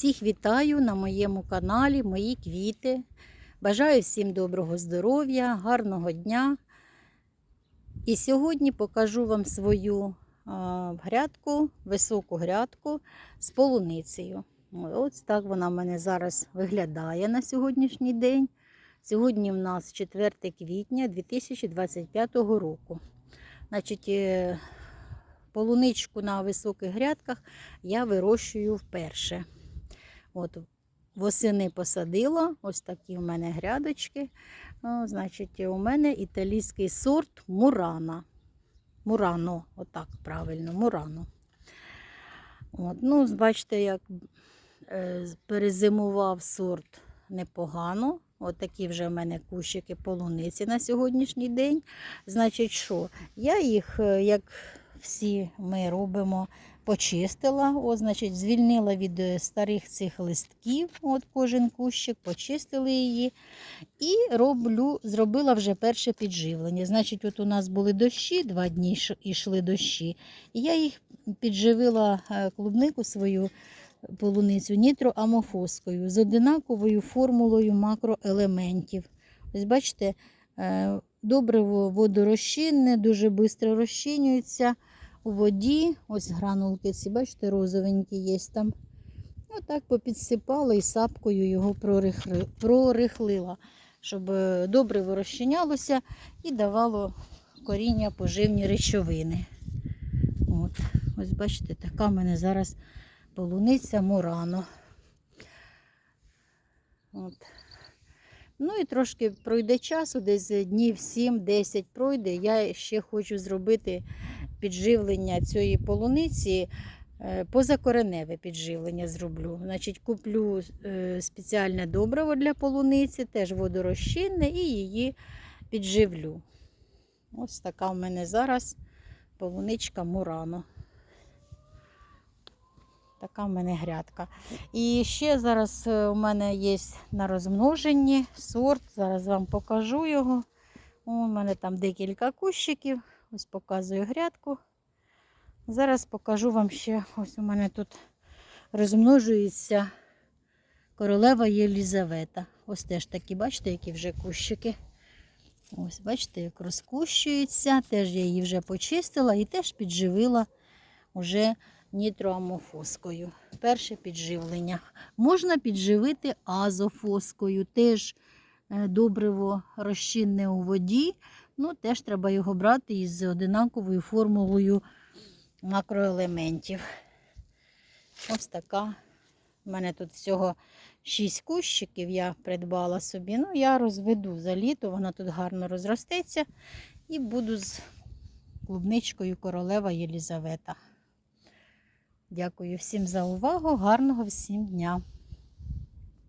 Всіх вітаю на моєму каналі Мої квіти. Бажаю всім доброго здоров'я, гарного дня. І сьогодні покажу вам свою грядку, високу грядку з полуницею. Ось так вона в мене зараз виглядає на сьогоднішній день. Сьогодні в нас 4 квітня 2025 року. Значить, е, полуничку на високих грядках я вирощую вперше. От, восени посадила, ось такі в мене грядочки. О, значить, у мене італійський сорт Мурана. Мурано, отак правильно, Мурано. От, ну, бачите, як е, перезимував сорт непогано. От такі вже в мене кущики полуниці на сьогоднішній день. Значить, що? Я їх, е, як всі ми робимо, почистила. От, значить, звільнила від е, старих цих листків. От кожен кущик, почистили її. І роблю, зробила вже перше підживлення. Значить, от у нас були дощі, два дні йшли дощі. І я їх підживила е, клубнику свою полуницю нітроамофоскою з одинаковою формулою макроелементів. Ось бачите, е, добриво водорозчинне, дуже швидко розчинюється у воді. Ось гранулки ці, бачите, розовенькі є там. Отак попідсипала і сапкою його прорихлила, щоб е, добриво розчинялося і давало коріння поживні речовини. От, ось бачите, така в мене зараз полуниця Мурано. От. Ну і трошки пройде часу, десь днів 7-10 пройде. Я ще хочу зробити підживлення цієї полуниці, е, позакореневе підживлення зроблю. Значить, куплю е, спеціальне добриво для полуниці, теж водорозчинне, і її підживлю. Ось така в мене зараз полуничка Мурано. Така в мене грядка. І ще зараз е, у мене є на розмноженні сорт. Зараз вам покажу його. У мене там декілька кущиків. Ось показую грядку. Зараз покажу вам ще, ось у мене тут розмножується королева Єлізавета. Ось теж такі, бачите, які вже кущики. Ось, бачите, як розкущується. Теж я її вже почистила і теж підживила уже нітроамофоскою. Перше підживлення. Можна підживити азофоскою. Теж добриво розчинне у воді. Ну, теж треба його брати із одинаковою формулою макроелементів. Ось така. У мене тут всього 6 кущиків я придбала собі. Ну, я розведу за літо, вона тут гарно розростеться. І буду з клубничкою королева Єлізавета. Дякую всім за увагу. Гарного всім дня!